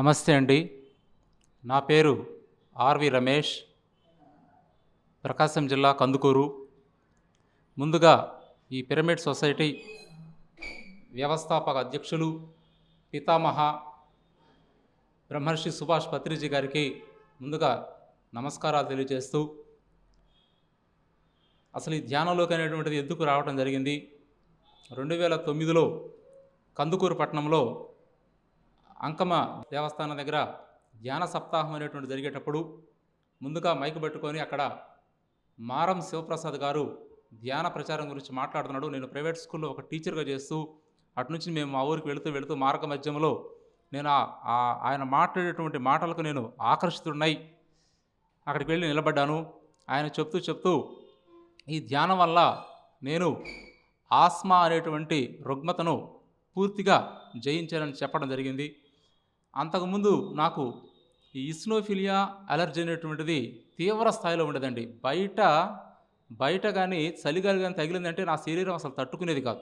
నమస్తే అండి. నా పేరు ఆర్వి రమేష్. ప్రకాశం జిల్లా కందుకూరు. ముందుగా ఈ పిరమిడ్ సొసైటీ వ్యవస్థాపక అధ్యక్షులు పితామహ బ్రహ్మర్షి సుభాష్ పత్రిజీ గారికి ముందుగా నమస్కారాలు తెలియజేస్తూ అసలు ఈ ధ్యానంలోకి అనేటువంటిది ఎందుకు రావడం జరిగింది? రెండు వేల తొమ్మిదిలో కందుకూరు పట్టణంలో అంకమ దేవస్థానం దగ్గర ధ్యాన సప్తాహం అనేటువంటి జరిగేటప్పుడు ముందుగా మైక్ పెట్టుకొని అక్కడ మారం శివప్రసాద్ గారు ధ్యాన ప్రచారం గురించి మాట్లాడుతున్నాడు. నేను ప్రైవేట్ స్కూల్లో ఒక టీచర్గా చేస్తూ అటు నుంచి మేము మా ఊరికి వెళుతూ వెళుతూ మార్గ మధ్యంలో నేను ఆ- ఆయన మాట్లాడేటువంటి మాటలకు నేను ఆకర్షితుడినై అక్కడికి వెళ్ళి నిలబడ్డాను. ఆయన చెప్తూ చెప్తూ ఈ ధ్యానం వల్ల నేను ఆస్మా అనేటువంటి రుగ్మతను పూర్తిగా జయించానని చెప్పడం జరిగింది. అంతకుముందు నాకు ఈ ఇస్నోఫిలియా అలర్జీ అనేటువంటిది తీవ్ర స్థాయిలో ఉండేదండి. బయట బయట కానీ చలిగాలి కానీ తగిలిందంటే నా శరీరం అసలు తట్టుకునేది కాదు.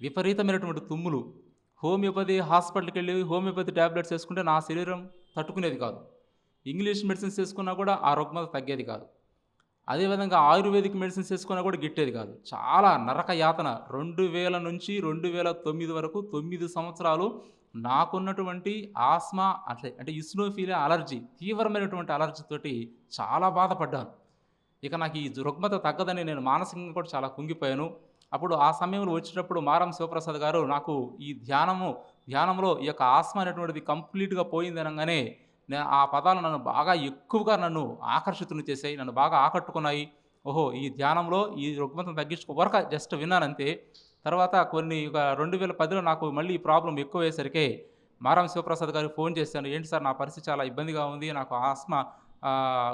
విపరీతమైనటువంటి తుమ్ములు. హోమియోపతి హాస్పిటల్కి వెళ్ళి హోమియోపతి ట్యాబ్లెట్స్ వేసుకుంటే నా శరీరం తట్టుకునేది కాదు. ఇంగ్లీష్ మెడిసిన్స్ వేసుకున్నా కూడా ఆ రుగ్మత తగ్గేది కాదు. అదేవిధంగా ఆయుర్వేదిక్ మెడిసిన్స్ వేసుకున్నా కూడా గిట్టేది కాదు. చాలా నరక యాతన. రెండు వేల నుంచి రెండు వేల తొమ్మిది వరకు తొమ్మిది సంవత్సరాలు నాకున్నటువంటి ఆస్మా అట్లే అంటే ఇస్నోఫీలియా అలర్జీ తీవ్రమైనటువంటి అలర్జీతోటి చాలా బాధపడ్డాను. ఇక నాకు ఈ రుగ్మత తగ్గదని నేను మానసికంగా కూడా చాలా కుంగిపోయాను. అప్పుడు ఆ సమయంలో వచ్చేటప్పుడు మారం శివప్రసాద్ గారు నాకు ఈ ధ్యానము ధ్యానంలో ఈ యొక్క ఆస్మా అనేటువంటిది కంప్లీట్గా పోయింది అనగానే ఆ పదాలు నన్ను బాగా ఎక్కువగా నన్ను ఆకర్షితులు చేశాయి నన్ను బాగా ఆకట్టుకున్నాయి. ఓహో ఈ ధ్యానంలో ఈ రుగ్మతను తగ్గించుకో వరక జస్ట్ విన్నానంతే. తర్వాత కొన్ని ఒక రెండు వేల పదిలో నాకు మళ్ళీ ఈ ప్రాబ్లం ఎక్కువ అయ్యేసరికి మారం శివప్రసాద్ గారికి ఫోన్ చేశాను. ఏంటి సార్ నా పరిస్థితి చాలా ఇబ్బందిగా ఉంది. నాకు ఆస్మా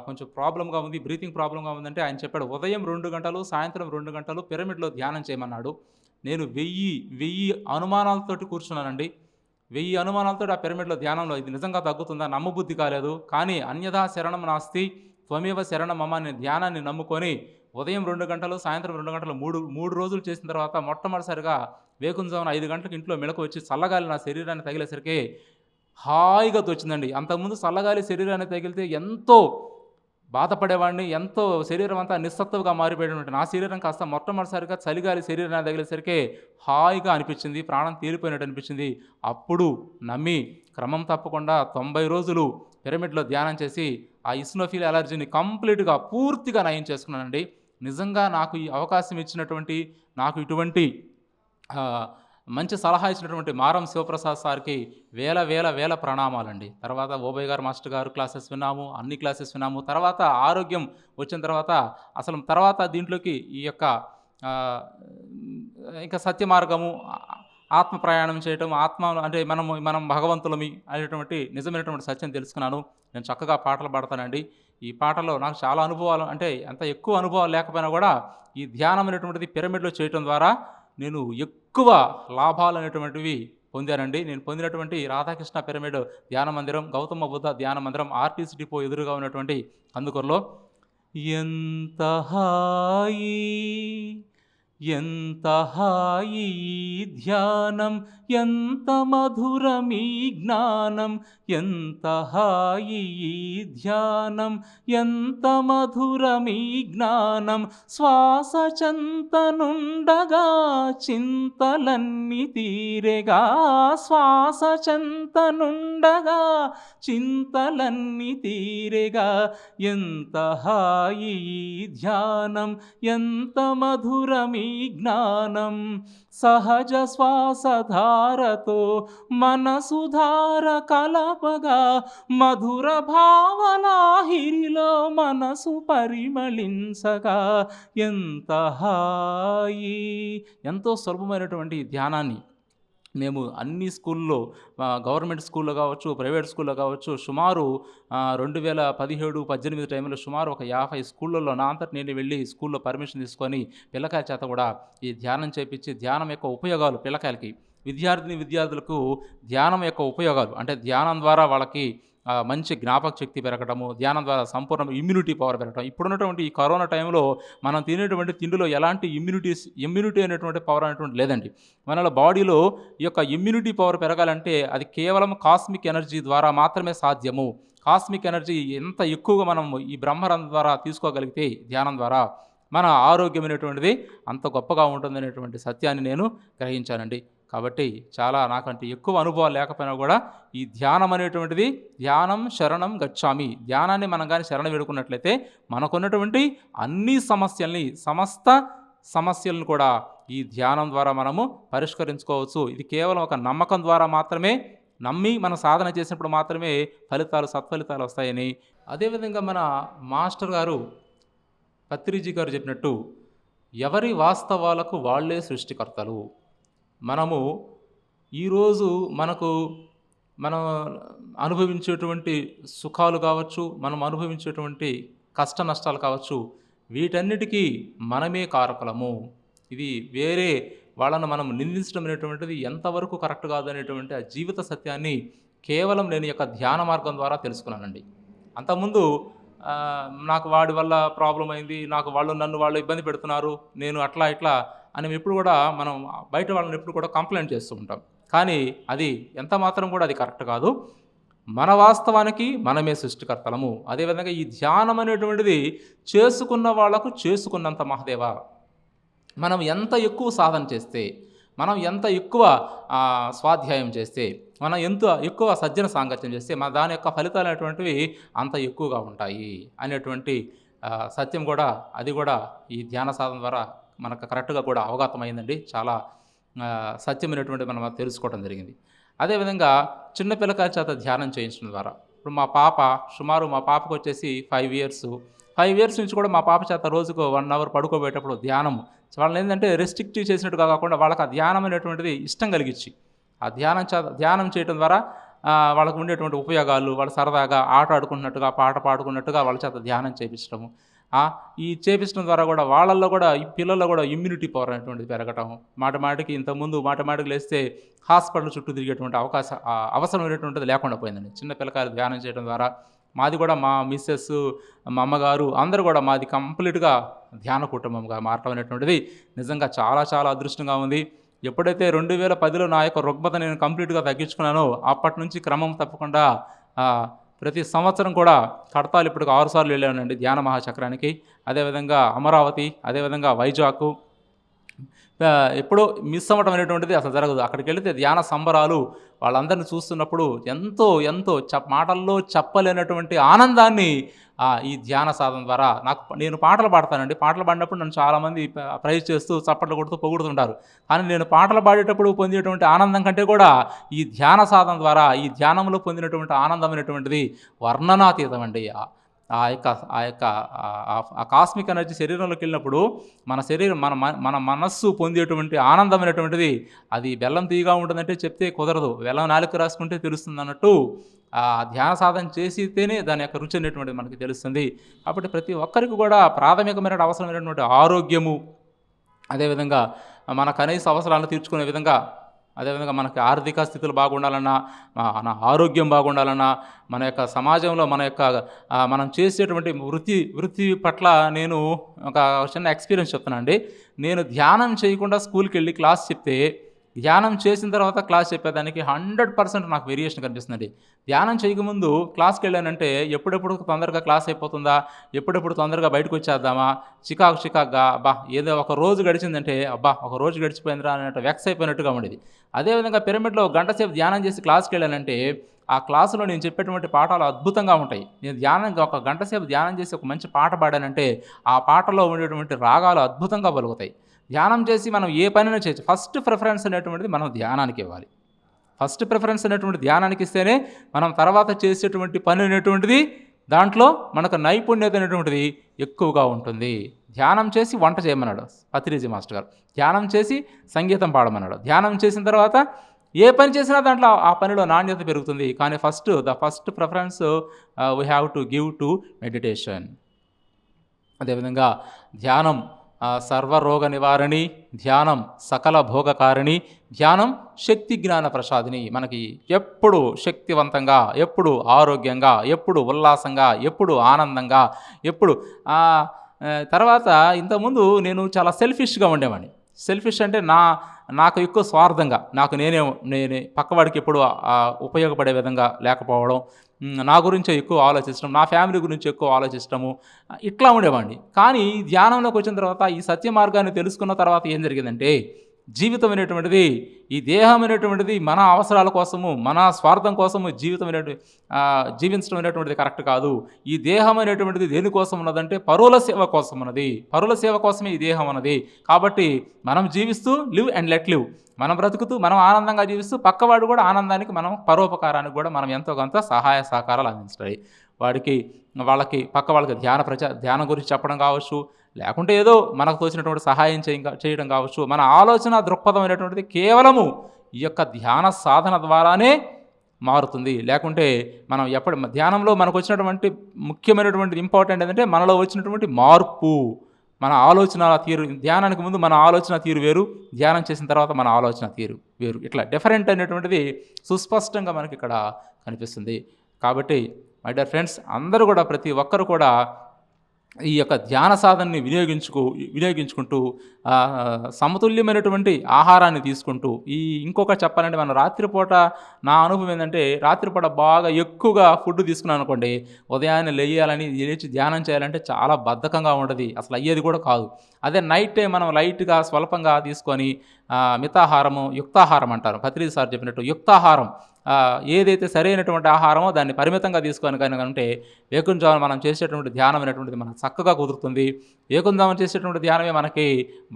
కొంచెం ప్రాబ్లంగా ఉంది బ్రీతింగ్ ప్రాబ్లంగా ఉందంటే ఆయన చెప్పాడు ఉదయం రెండు గంటలు సాయంత్రం రెండు గంటలు పిరమిడ్లో ధ్యానం చేయమన్నాడు. నేను వెయ్యి వెయ్యి అనుమానాలతోటి కూర్చున్నానండి. వెయ్యి అనుమానాలతో ఆ పిరమిడ్లో ధ్యానంలో ఇది నిజంగా తగ్గుతుందా? నమ్మబుద్ధి కాలేదు. కానీ అన్యథా శరణం నాస్తి త్వమేవ శరణం అమ్మ అనే ధ్యానాన్ని నమ్ముకొని ఉదయం రెండు గంటలు సాయంత్రం రెండు గంటలు మూడు మూడు రోజులు చేసిన తర్వాత మొట్టమొదటిసారిగా వేకుంజామున ఐదు గంటలకు ఇంట్లో మెలకు వచ్చి చల్లగాలి నా శరీరాన్ని తగిలేసరికి హాయిగా తోచిందండి. అంతకుముందు చల్లగాలి శరీరాన్ని తగిలితే ఎంతో బాధపడేవాడిని ఎంతో శరీరం అంతా నిస్సత్తుగా మారిపోయినటువంటి నా శరీరం కాస్త మొట్టమొదటిసారిగా చలిగాలి శరీరాన్ని తగిలేసరికి హాయిగా అనిపించింది ప్రాణం తేలిపోయినట్టు అనిపించింది. అప్పుడు నమ్మి క్రమం తప్పకుండా తొంభై రోజులు పిరమిడ్లో ధ్యానం చేసి ఆ ఇస్నోఫిల్ అలర్జీని కంప్లీట్గా పూర్తిగా నయం చేసుకున్నానండి. నిజంగా నాకు ఈ అవకాశం ఇచ్చినటువంటి నాకు ఇటువంటి మంచి సలహా ఇచ్చినటువంటి మారం శివప్రసాద్ సార్కి వేల వేల వేల ప్రణామాలండి. తర్వాత ఓబై గారు మాస్టర్ గారు క్లాసెస్ విన్నాము అన్ని క్లాసెస్ విన్నాము. తర్వాత ఆరోగ్యం వచ్చిన తర్వాత అసలు తర్వాత దీంట్లోకి ఈ యొక్క ఇంకా సత్య మార్గము ఆత్మ ప్రయాణం చేయటం ఆత్మ అంటే మనం మనం భగవంతులమి అనేటువంటి నిజమైనటువంటి సత్యం తెలుసుకున్నాను. నేను చక్కగా పాటలు పాడతానండి. ఈ పాటలో నాకు చాలా అనుభవాలు అంటే అంత ఎక్కువ అనుభవాలు లేకపోయినా కూడా ఈ ధ్యానం అనేటువంటిది పిరమిడ్లో చేయటం ద్వారా నేను ఎక్కువ లాభాలు అనేటువంటివి పొందానండి. నేను పొందినటువంటి రాధాకృష్ణ పిరమిడ్ ధ్యాన మందిరం గౌతమ బుద్ధ ధ్యాన మందిరం ఆర్టీసీ డిపో ఎదురుగా ఉన్నటువంటి అందుకూరులో ఎంత హాయి ఎంత హాయి ధ్యానం ఎంత మధురమీ జ్ఞానం ఎంత హాయి ధ్యానం ఎంత మధురమీ జ్ఞానం శ్వాస చెంతనుండగా చింతలన్నీ తీరెగా శ్వాస చెంతనుండగా చింతలన్నీ తీరెగా ఎంత హాయి ధ్యానం ఎంత మధురమీ జ్ఞానం సహజ శ్వాసధారతో మనసుధార కలపగా మధుర భావలాహిరిలో మనసు పరిమళించగా. ఎంత హాయి! ఎంతో సులభమైనటువంటి ధ్యానాన్ని మేము అన్ని స్కూల్లో గవర్నమెంట్ స్కూల్లో కావచ్చు ప్రైవేట్ స్కూల్లో కావచ్చు సుమారు రెండు వేల పదిహేడు పద్దెనిమిది టైంలో సుమారు ఒక యాభై స్కూళ్ళల్లో నా అంతటి నేను వెళ్ళి స్కూల్లో పర్మిషన్ తీసుకొని పిల్లకాయల చేత కూడా ఈ ధ్యానం చేపించి ధ్యానం యొక్క ఉపయోగాలు పిల్లకాయలకి విద్యార్థిని విద్యార్థులకు ధ్యానం యొక్క ఉపయోగాలు అంటే ధ్యానం ద్వారా వాళ్ళకి మంచి జ్ఞాపక శక్తి పెరగడము ధ్యానం ద్వారా సంపూర్ణ ఇమ్యూనిటీ పవర్ పెరగడం ఇప్పుడున్నటువంటి ఈ కరోనా టైంలో మనం తినేటువంటి తిండిలో ఎలాంటి ఇమ్యూనిటీస్ ఇమ్యూనిటీ అనేటువంటి పవర్ అనేటువంటి లేదండి. మన బాడీలో ఈ యొక్క ఇమ్యూనిటీ పవర్ పెరగాలంటే అది కేవలం కాస్మిక్ ఎనర్జీ ద్వారా మాత్రమే సాధ్యము. కాస్మిక్ ఎనర్జీ ఎంత ఎక్కువగా మనం ఈ బ్రహ్మరంధం ద్వారా తీసుకోగలిగితే ధ్యానం ద్వారా మన ఆరోగ్యం అనేటువంటిది అంత గొప్పగా ఉంటుందనేటువంటి సత్యాన్ని నేను గ్రహించానండి. కాబట్టి చాలా నాకంటే ఎక్కువ అనుభవాలు లేకపోయినా కూడా ఈ ధ్యానం అనేటువంటిది ధ్యానం శరణం గచ్చామి. ధ్యానాన్ని మనం కానీ శరణ వేడుకున్నట్లయితే మనకున్నటువంటి అన్ని సమస్యల్ని సమస్త సమస్యలను కూడా ఈ ధ్యానం ద్వారా మనము పరిష్కరించుకోవచ్చు. ఇది కేవలం ఒక నమ్మకం ద్వారా మాత్రమే నమ్మి మనం సాధన చేసినప్పుడు మాత్రమే ఫలితాలు సత్ఫలితాలు వస్తాయని. అదేవిధంగా మన మాస్టర్ గారు పత్రిజీ గారు చెప్పినట్టు ఎవరి వాస్తవాలకు వాళ్ళే సృష్టికర్తలు. మనము ఈరోజు మనకు మనం అనుభవించేటువంటి సుఖాలు కావచ్చు మనం అనుభవించేటువంటి కష్ట నష్టాలు కావచ్చు వీటన్నిటికీ మనమే కారకులము. ఇది వేరే వాళ్ళను మనం నిందించడం అనేటువంటిది ఎంతవరకు కరెక్ట్ కాదు అనేటువంటి ఆ జీవిత సత్యాన్ని కేవలం నేను యొక్క ధ్యాన మార్గం ద్వారా తెలుసుకున్నానండి. అంతకుముందు నాకు వాడి వల్ల ప్రాబ్లం అయింది నాకు వాళ్ళు నన్ను వాళ్ళు ఇబ్బంది పెడుతున్నారు నేను అట్లా ఇట్లా అని ఎప్పుడు కూడా మనం బయట వాళ్ళని ఎప్పుడు కూడా కంప్లైంట్ చేస్తూ ఉంటాం. కానీ అది ఎంత మాత్రం కూడా అది కరెక్ట్ కాదు. మన వాస్తవానికి మనమే సృష్టికర్తలము. అదేవిధంగా ఈ ధ్యానం అనేటువంటిది చేసుకున్న వాళ్ళకు చేసుకున్నంత మహదేవ. మనం ఎంత ఎక్కువ సాధన చేస్తే మనం ఎంత ఎక్కువ స్వాధ్యాయం చేస్తే మనం ఎంత ఎక్కువ సజ్జన సాంగత్యం చేస్తే మన దాని యొక్క ఫలితాలు అనేటువంటివి అంత ఎక్కువగా ఉంటాయి అనేటువంటి సత్యం కూడా అది కూడా ఈ ధ్యాన సాధన ద్వారా మనకు కరెక్ట్గా కూడా అవగతమైందండి చాలా సత్యమైనటువంటి మనం తెలుసుకోవడం జరిగింది. అదేవిధంగా చిన్నపిల్లకాయ చేత ధ్యానం చేయించడం ద్వారా. ఇప్పుడు మా పాప సుమారు మా పాపకు వచ్చేసి ఫైవ్ ఇయర్స్. ఫైవ్ ఇయర్స్ నుంచి కూడా మా పాప చేత రోజుకు వన్ అవర్ పడుకోబోయేటప్పుడు ధ్యానం వాళ్ళని ఏంటంటే రెస్ట్రిక్టివ్ చేసినట్టుగా కాకుండా వాళ్ళకి ఆ ధ్యానం అనేటువంటిది ఇష్టం కలిగించి ఆ ధ్యానం ధ్యానం చేయడం ద్వారా వాళ్ళకు ఉండేటువంటి ఉపయోగాలు వాళ్ళు సరదాగా ఆట ఆడుకున్నట్టుగా పాట పాడుకున్నట్టుగా వాళ్ళ చేత ధ్యానం చేయించడము ఈ చేపించడం ద్వారా కూడా వాళ్ళల్లో కూడా ఈ పిల్లల్లో కూడా ఇమ్యూనిటీ పవర్ అనేటువంటిది పెరగటం మాట మాటికి ఇంతకుముందు మాట మాటికి లేస్తే హాస్పిటల్ చుట్టూ తిరిగేటువంటి అవకాశం అవసరం అవసరమైనటువంటిది లేకుండా పోయిందండి. చిన్న పిల్లకాయలు ధ్యానం చేయడం ద్వారా మాది కూడా మా మిస్సెస్ మా అమ్మగారు అందరూ కూడా మాది కంప్లీట్గా ధ్యాన కుటుంబంగా మారటం అనేటువంటిది నిజంగా చాలా చాలా అదృష్టంగా ఉంది. ఎప్పుడైతే రెండు వేల పదిలో నా యొక్క రుగ్మత నేను కంప్లీట్గా తగ్గించుకున్నానో అప్పటి నుంచి క్రమం తప్పకుండా ప్రతి సంవత్సరం కూడా కడతాలు ఇప్పుడు ఆరు సార్లు వెళ్ళానండి ధ్యాన మహాచక్రానికి. అదేవిధంగా అమరావతి అదేవిధంగా వైజాగ్ ఎప్పుడో మిస్ అవ్వడం అనేటువంటిది అసలు జరగదు. అక్కడికి వెళితే ధ్యాన సంబరాలు వాళ్ళందరిని చూస్తున్నప్పుడు ఎంతో ఎంతో చ మాటల్లో చెప్పలేనటువంటి ఆనందాన్ని ఈ ధ్యాన సాధన ద్వారా నాకు నేను పాటలు పాడతానండి. పాటలు పాడినప్పుడు నన్ను చాలామంది ప్రైజ్ చేస్తూ చప్పట్లు కొడుతూ పొగుడుతుంటారు. కానీ నేను పాటలు పాడేటప్పుడు పొందేటువంటి ఆనందం కంటే కూడా ఈ ధ్యాన సాధన ద్వారా ఈ ధ్యానంలో పొందినటువంటి ఆనందం అనేటువంటిది వర్ణనాతీతం అండి ఆ- యొక్క ఆ యొక్క ఆ- కాస్మిక్ ఎనర్జీ శరీరంలోకి వెళ్ళినప్పుడు మన శరీరం మన మన మనస్సు పొందేటువంటి ఆనందమైనటువంటిది అది బెల్లం తీయగా ఉంటుందంటే చెప్తే కుదరదు. బెల్లం నాలుక రాసుకుంటే తెలుస్తుంది అన్నట్టు ఆ ధ్యాన సాధన చేసితేనే దాని యొక్క రుచి అనేటువంటిది మనకి తెలుస్తుంది. కాబట్టి ప్రతి ఒక్కరికి కూడా ప్రాథమికమైన అవసరమైనటువంటి ఆరోగ్యము అదేవిధంగా మన కనీస అవసరాలను తీర్చుకునే విధంగా అదేవిధంగా మనకి ఆర్థిక స్థితులు బాగుండాలన్నా మన ఆరోగ్యం బాగుండాలన్నా మన యొక్క సమాజంలో మన యొక్క మనం చేసేటువంటి వృత్తి వృత్తి పట్ల నేను ఒక చిన్న ఎక్స్పీరియన్స్ చెప్తానండి నేను ధ్యానం చేయకుండా స్కూల్కి వెళ్ళి క్లాస్ చెప్తే ధ్యానం చేసిన తర్వాత క్లాస్ చెప్పేదానికి హండ్రెడ్ పర్సెంట్ నాకు వేరియేషన్ కనిపిస్తుంది ధ్యానం చేయకముందు క్లాస్కి వెళ్ళానంటే ఎప్పుడెప్పుడు తొందరగా క్లాస్ అయిపోతుందా? ఎప్పుడెప్పుడు తొందరగా బయటకు వచ్చేద్దామా? చికాకు చికాకుగా అబ్బా ఏదో ఒక రోజు గడిచిందంటే అబ్బా ఒక రోజు గడిచిపోయిందిరా అన్నట్టు వెక్స్ అయిపోయినట్టుగా ఉండేది. అదేవిధంగా పిరమిడ్లో గంట సేపు ధ్యానం చేసి క్లాస్కి వెళ్ళానంటే ఆ క్లాసులో నేను చెప్పేటువంటి పాఠాలు అద్భుతంగా ఉంటాయి. నేను ధ్యానం ఒక గంట సేపు ధ్యానం చేసి ఒక మంచి పాట పాడానంటే ఆ పాటలో ఉండేటువంటి రాగాలు అద్భుతంగా పలుకుతాయి ధ్యానం చేసి మనం ఏ పనిని చేయొచ్చు. ఫస్ట్ ప్రిఫరెన్స్ అనేటువంటిది మనం ధ్యానానికి ఇవ్వాలి. ఫస్ట్ ప్రిఫరెన్స్ అనేటువంటి ధ్యానానికి ఇస్తేనే మనం తర్వాత చేసేటువంటి పని అనేటువంటిది దాంట్లో మనకు నైపుణ్యత అనేటువంటిది ఎక్కువగా ఉంటుంది. ధ్యానం చేసి వంట చేయమన్నాడు పత్రిజీ మాస్టర్ గారు. ధ్యానం చేసి సంగీతం పాడమన్నాడు. ధ్యానం చేసిన తర్వాత ఏ పని చేసినా దాంట్లో ఆ పనిలో నాణ్యత పెరుగుతుంది. కానీ first the first preference we have to give to meditation అదేవిధంగా ధ్యానం సర్వరోగ నివారణి ధ్యానం సకల భోగకారిణి ధ్యానం శక్తి జ్ఞాన ప్రసాదిని. మనకి ఎప్పుడు శక్తివంతంగా ఎప్పుడు ఆరోగ్యంగా ఎప్పుడు ఉల్లాసంగా ఎప్పుడు ఆనందంగా ఎప్పుడు తర్వాత ఇంతకుముందు నేను చాలా సెల్ఫిష్గా ఉండేవాడిని. సెల్ఫిష్ అంటే నా నాకు ఎక్కువ స్వార్థంగా నాకు నేనే నేనే పక్కవాడికి ఎప్పుడు ఉపయోగపడే విధంగా లేకపోవడం నా గురించే ఎక్కువ ఆలోచించడం నా ఫ్యామిలీ గురించి ఎక్కువ ఆలోచించడము ఇట్లా ఉండేవాడిని. కానీ ఈ ధ్యానంలోకి వచ్చిన తర్వాత ఈ సత్య మార్గాన్ని తెలుసుకున్న తర్వాత ఏం జరిగిందంటే జీవితం అనేటువంటిది ఈ దేహం అనేటువంటిది మన అవసరాల కోసము మన స్వార్థం కోసము జీవితం అనేటువంటి జీవించడం అనేటువంటిది కరెక్ట్ కాదు. ఈ దేహం అనేటువంటిది దేనికోసం ఉన్నదంటే పరుల సేవ కోసం ఉన్నది. పరుల సేవ కోసమే ఈ దేహం ఉన్నది. కాబట్టి మనం జీవిస్తూ లివ్ అండ్ లెట్ లివ్. మనం బ్రతుకుతూ మనం ఆనందంగా జీవిస్తూ పక్కవాడు కూడా ఆనందానికి మనం పరోపకారానికి కూడా మనం ఎంతో కొంత సహాయ సహకారాలు అందించాలి వాడికి వాళ్ళకి పక్క వాళ్ళకి ధ్యాన ప్రచార ధ్యానం గురించి చెప్పడం కావచ్చు లేకుంటే ఏదో మనకు తోచినటువంటి సహాయం చేయ చేయడం కావచ్చు మన ఆలోచన దృక్పథం అనేటువంటిది కేవలము ఈ యొక్క ధ్యాన సాధన ద్వారానే మారుతుంది. లేకుంటే మనం ఎప్పటి ధ్యానంలో మనకు వచ్చినటువంటి ముఖ్యమైనటువంటి ఇంపార్టెంట్ ఏంటంటే మనలో వచ్చినటువంటి మార్పు. మన ఆలోచన తీరు ధ్యానానికి ముందు మన ఆలోచన తీరు వేరు ధ్యానం చేసిన తర్వాత మన ఆలోచన తీరు వేరు. ఇట్లా డిఫరెంట్ అనేటువంటిది సుస్పష్టంగా మనకి ఇక్కడ కనిపిస్తుంది. కాబట్టి మై డియర్ ఫ్రెండ్స్ అందరూ కూడా ప్రతి ఒక్కరు కూడా ఈ యొక్క ధ్యాన సాధనని వినియోగించుకు వినియోగించుకుంటూ సమతుల్యమైనటువంటి ఆహారాన్ని తీసుకుంటూ ఈ ఇంకొక చెప్పాలంటే మనం రాత్రిపూట నా అనుభవం ఏంటంటే రాత్రిపూట బాగా ఎక్కువగా ఫుడ్ తీసుకున్నాను అనుకోండి ఉదయాన్నే లేయాలని లేచి ధ్యానం చేయాలంటే చాలా బద్ధకంగా ఉండదు అసలు అయ్యేది కూడా కాదు. అదే నైట్ టైం మనం లైట్గా స్వల్పంగా తీసుకొని మితాహారము యుక్తాహారం అంటారు. పత్రిక సార్ చెప్పినట్టు యుక్తాహారం. ఏదైతే సరైనటువంటి ఆహారమో దాన్ని పరిమితంగా తీసుకొని కనుక ఉంటే ఏకుంజామం మనం చేసేటువంటి ధ్యానం అనేటువంటిది మనకు చక్కగా కుదురుతుంది. ఏకుంజామం చేసేటువంటి ధ్యానమే మనకి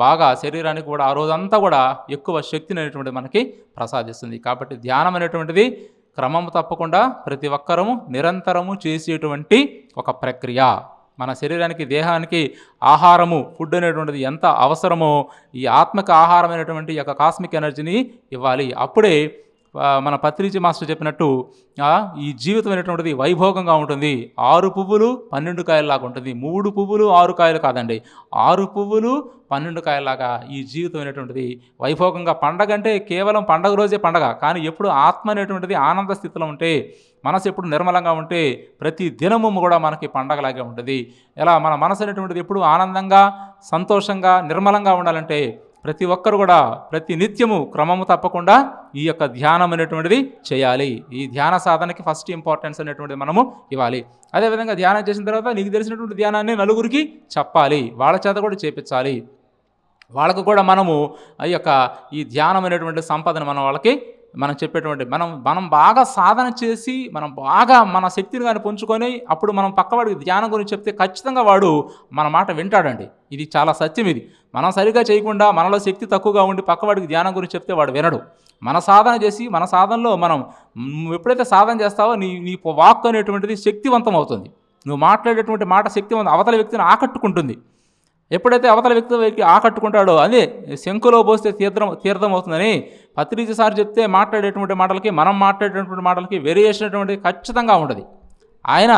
బాగా శరీరానికి కూడా ఆ రోజంతా కూడా ఎక్కువ శక్తిని అనేటువంటి మనకి ప్రసాదిస్తుంది. కాబట్టి ధ్యానం అనేటువంటిది క్రమం తప్పకుండా ప్రతి ఒక్కరము నిరంతరము చేసేటువంటి ఒక ప్రక్రియ. మన శరీరానికి దేహానికి ఆహారము ఫుడ్ అనేటువంటిది ఎంత అవసరమో ఈ ఆత్మక ఆహారమైనటువంటి యొక్క కాస్మిక్ ఎనర్జీని ఇవ్వాలి. అప్పుడే మన పత్రిజీ మాస్టర్ చెప్పినట్టు ఈ జీవితం అనేటువంటిది వైభోగంగా ఉంటుంది. ఆరు పువ్వులు పన్నెండు కాయలలాగా ఉంటుంది. మూడు పువ్వులు ఆరు కాయలు కాదండి. ఆరు పువ్వులు పన్నెండు కాయలాగా ఈ జీవితం అనేటువంటిది వైభోగంగా పండగ అంటే కేవలం పండగ రోజే పండగ. కానీ ఎప్పుడు ఆత్మ అనేటువంటిది ఆనంద స్థితిలో ఉంటే మనసు ఎప్పుడు నిర్మలంగా ఉంటే ప్రతి దినము కూడా మనకి పండగలాగే ఉంటుంది. ఎలా మన మనసు అనేటువంటిది ఎప్పుడు ఆనందంగా సంతోషంగా నిర్మలంగా ఉండాలంటే ప్రతి ఒక్కరు కూడా ప్రతి నిత్యము క్రమము తప్పకుండా ఈ యొక్క ధ్యానం అనేటువంటిది చేయాలి. ఈ ధ్యాన సాధనకి ఫస్ట్ ఇంపార్టెన్స్ అనేటువంటిది మనము ఇవ్వాలి. అదేవిధంగా ధ్యానం చేసిన తర్వాత నీకు తెలిసినటువంటి ధ్యానాన్ని నలుగురికి చెప్పాలి. వాళ్ళ చేత కూడా చేపించాలి. వాళ్ళకు కూడా మనము ఈ యొక్క ఈ ధ్యానం అనేటువంటి సంపదను మనం వాళ్ళకి మనం చెప్పేటువంటి మనం మనం బాగా సాధన చేసి మనం బాగా మన శక్తిని కానీ పుంజుకొని అప్పుడు మనం పక్కవాడికి ధ్యానం గురించి చెప్తే ఖచ్చితంగా వాడు మన మాట వింటాడండి. ఇది చాలా సత్యం ఇది. మనం సరిగా చేయకుండా మనలో శక్తి తక్కువగా ఉండి పక్కవాడికి ధ్యానం గురించి చెప్తే వాడు వినడు. మన సాధన చేసి మన సాధనలో మనం నువ్వు ఎప్పుడైతే సాధన చేస్తావో నీ నీ వాక్ అనేటువంటిది శక్తివంతం అవుతుంది. నువ్వు మాట్లాడేటువంటి మాట శక్తివంతం అవతల వ్యక్తిని ఆకట్టుకుంటుంది. ఎప్పుడైతే అవతల వ్యక్తి ఆకట్టుకుంటాడో అదే శంకులో పోస్తే తీర్థం తీర్థం అవుతుందని పత్రిక సార్ చెప్తే మాట్లాడేటువంటి మాటలకి మనం మాట్లాడేటువంటి మాటలకి వేరియేషన్ అటువంటి ఖచ్చితంగా ఉంటుంది. ఆయన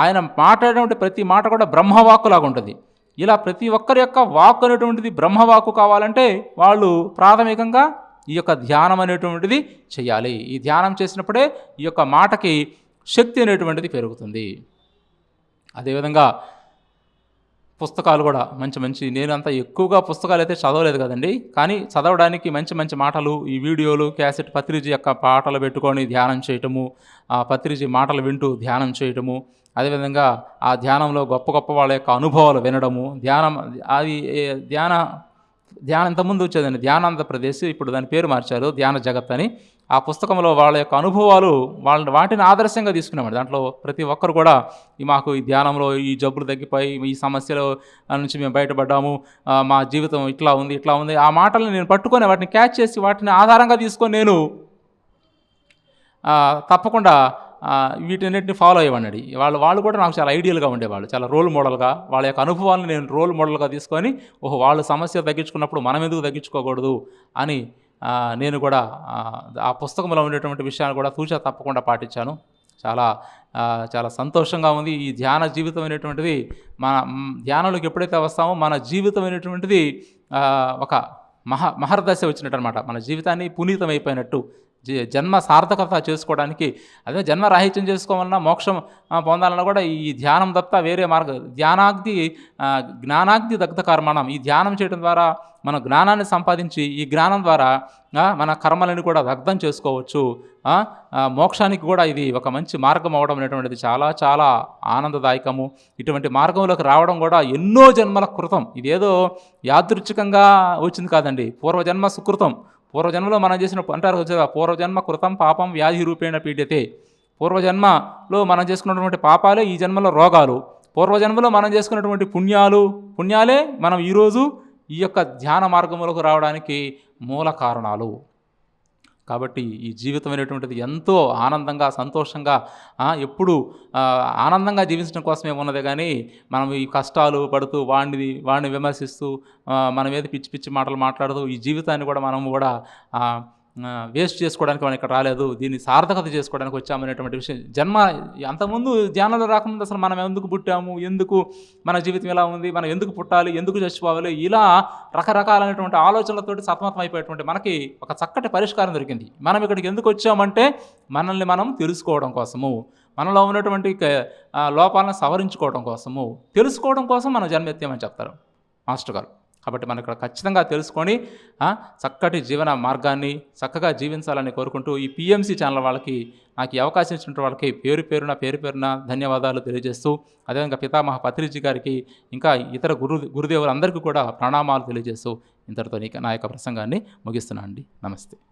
ఆయన మాట్లాడేటువంటి ప్రతి మాట కూడా బ్రహ్మవాక్కులాగా ఉంటుంది. ఇలా ప్రతి ఒక్కరి యొక్క వాక్ అనేటువంటిది బ్రహ్మవాక్కు కావాలంటే వాళ్ళు ప్రాథమికంగా ఈ యొక్క ధ్యానం అనేటువంటిది చేయాలి. ఈ ధ్యానం చేసినప్పుడే ఈ యొక్క మాటకి శక్తి అనేటువంటిది పెరుగుతుంది. అదేవిధంగా పుస్తకాలు కూడా మంచి మంచి. నేను అంత ఎక్కువగా పుస్తకాలు అయితే చదవలేదు కదండి. కానీ చదవడానికి మంచి మంచి మాటలు ఈ వీడియోలు క్యాసెట్ పత్రిజీ యొక్క పాటలు పెట్టుకొని ధ్యానం చేయటము ఆ పత్రిజీ మాటలు వింటూ ధ్యానం చేయటము అదేవిధంగా ఆ ధ్యానంలో గొప్ప గొప్ప వాళ్ళ యొక్క అనుభవాలు వినడము ధ్యానం అది ధ్యాన ధ్యానం ఇంతకుముందు వచ్చేదండి ధ్యానాంధ్రప్రదేశ్ ఇప్పుడు దాని పేరు మార్చారు ధ్యాన జగత్ అని. ఆ పుస్తకంలో వాళ్ళ యొక్క అనుభవాలు వాళ్ళ వాటిని ఆదర్శంగా తీసుకునేవాడు. దాంట్లో ప్రతి ఒక్కరు కూడా మాకు ఈ ధ్యానంలో ఈ జబ్బులు తగ్గిపోయి ఈ సమస్యల నుంచి మేము బయటపడ్డాము మా జీవితం ఇట్లా ఉంది ఇట్లా ఉంది ఆ మాటలను నేను పట్టుకొని వాటిని క్యాచ్ చేసి వాటిని ఆధారంగా తీసుకొని నేను తప్పకుండా వీటన్నిటిని ఫాలో అయ్యేవాడిని వాళ్ళు వాళ్ళు కూడా నాకు చాలా ఐడియల్గా ఉండేవాళ్ళు చాలా రోల్ మోడల్గా వాళ్ళ యొక్క అనుభవాలను నేను రోల్ మోడల్గా తీసుకొని ఓహో వాళ్ళు సమస్య తగ్గించుకున్నప్పుడు మనం ఎందుకు తగ్గించుకోకూడదు అని నేను కూడా ఆ, పుస్తకంలో ఉండేటువంటి విషయాలు కూడా తూచా తప్పకుండా పాటించాను. చాలా చాలా సంతోషంగా ఉంది. ఈ ధ్యాన జీవితం అనేటువంటిది మన ధ్యానంలోకి ఎప్పుడైతే వస్తామో మన జీవితం అనేటువంటిది ఒక మహా మహర్దశ వచ్చినట్టు అనమాట మన జీవితాన్ని పునీతం అయిపోయినట్టు జన్మ సార్థకత చేసుకోవడానికి అదే జన్మ రాహిత్యం చేసుకోవాలన్నా మోక్షం పొందాలన్నా కూడా ఈ ధ్యానం తప్ప వేరే మార్గం ధ్యానాగ్ది జ్ఞానాగ్ది దగ్ధ కర్మణం ఈ ధ్యానం చేయడం ద్వారా మన జ్ఞానాన్ని సంపాదించి ఈ జ్ఞానం ద్వారా మన కర్మలను కూడా దగ్ధం చేసుకోవచ్చు. మోక్షానికి కూడా ఇది ఒక మంచి మార్గం అవడం అనేటువంటిది చాలా చాలా ఆనందదాయకము. ఇటువంటి మార్గంలోకి రావడం కూడా ఎన్నో జన్మల కృతం. ఇదేదో యాదృచ్ఛికంగా వచ్చింది కాదండి. పూర్వజన్మ సుకృతం. పూర్వజన్మలో మనం చేసిన అంటారు వచ్చేదా పూర్వజన్మ కృతం పాపం వ్యాధి రూపేణ పీడితే పూర్వజన్మలో మనం చేసుకున్నటువంటి పాపాలే ఈ జన్మలో రోగాలు. పూర్వజన్మలో మనం చేసుకున్నటువంటి పుణ్యాలు పుణ్యాలే మనం ఈరోజు ఈ యొక్క ధ్యాన మార్గంలోకి రావడానికి మూల కారణాలు. కాబట్టి ఈ జీవితం అనేటువంటిది ఎంతో ఆనందంగా సంతోషంగా ఎప్పుడు ఆనందంగా జీవించడం కోసమే ఉన్నదే కానీ మనం ఈ కష్టాలు పడుతూ వాడిని వాడిని విమర్శిస్తూ మనం ఏది పిచ్చి పిచ్చి మాటలు మాట్లాడుతూ ఈ జీవితాన్ని కూడా మనము కూడా వేస్ట్ చేసుకోవడానికి మనం ఇక్కడ రాలేదు దీన్ని సార్థకత చేసుకోవడానికి వచ్చామనేటువంటి విషయం. జన్మ అంతకుముందు ధ్యానంలో రాకముందు అసలు మనం ఎందుకు పుట్టాము ఎందుకు మన జీవితం ఎలా ఉంది మనం ఎందుకు పుట్టాలి ఎందుకు చచ్చిపోవాలి ఇలా రకరకాలైనటువంటి ఆలోచనలతోటి సతమతం అయిపోయేటువంటి మనకి ఒక చక్కటి పరిష్కారం దొరికింది. మనం ఇక్కడికి ఎందుకు వచ్చామంటే మనల్ని మనం తెలుసుకోవడం కోసము మనలో ఉన్నటువంటి లోపాలను సవరించుకోవడం కోసము తెలుసుకోవడం కోసం మనం జన్మెత్తామని చెప్తారు మాస్టర్ గారు. కాబట్టి మనం ఇక్కడ ఖచ్చితంగా తెలుసుకొని చక్కటి జీవన మార్గాన్ని చక్కగా జీవించాలని కోరుకుంటూ ఈ పిఎంసీ ఛానల్ వాళ్ళకి నాకు ఈ అవకాశం ఇచ్చిన వాళ్ళకి పేరు పేరున పేరు పేరున ధన్యవాదాలు తెలియజేస్తూ అదేవిధంగా పితామహ పత్రిజీ గారికి ఇంకా ఇతర గురు గురుదేవులందరికీ కూడా ప్రణామాలు తెలియజేస్తూ ఇంతటితో నా యొక్క ప్రసంగాన్ని ముగిస్తున్నాను అండి నమస్తే.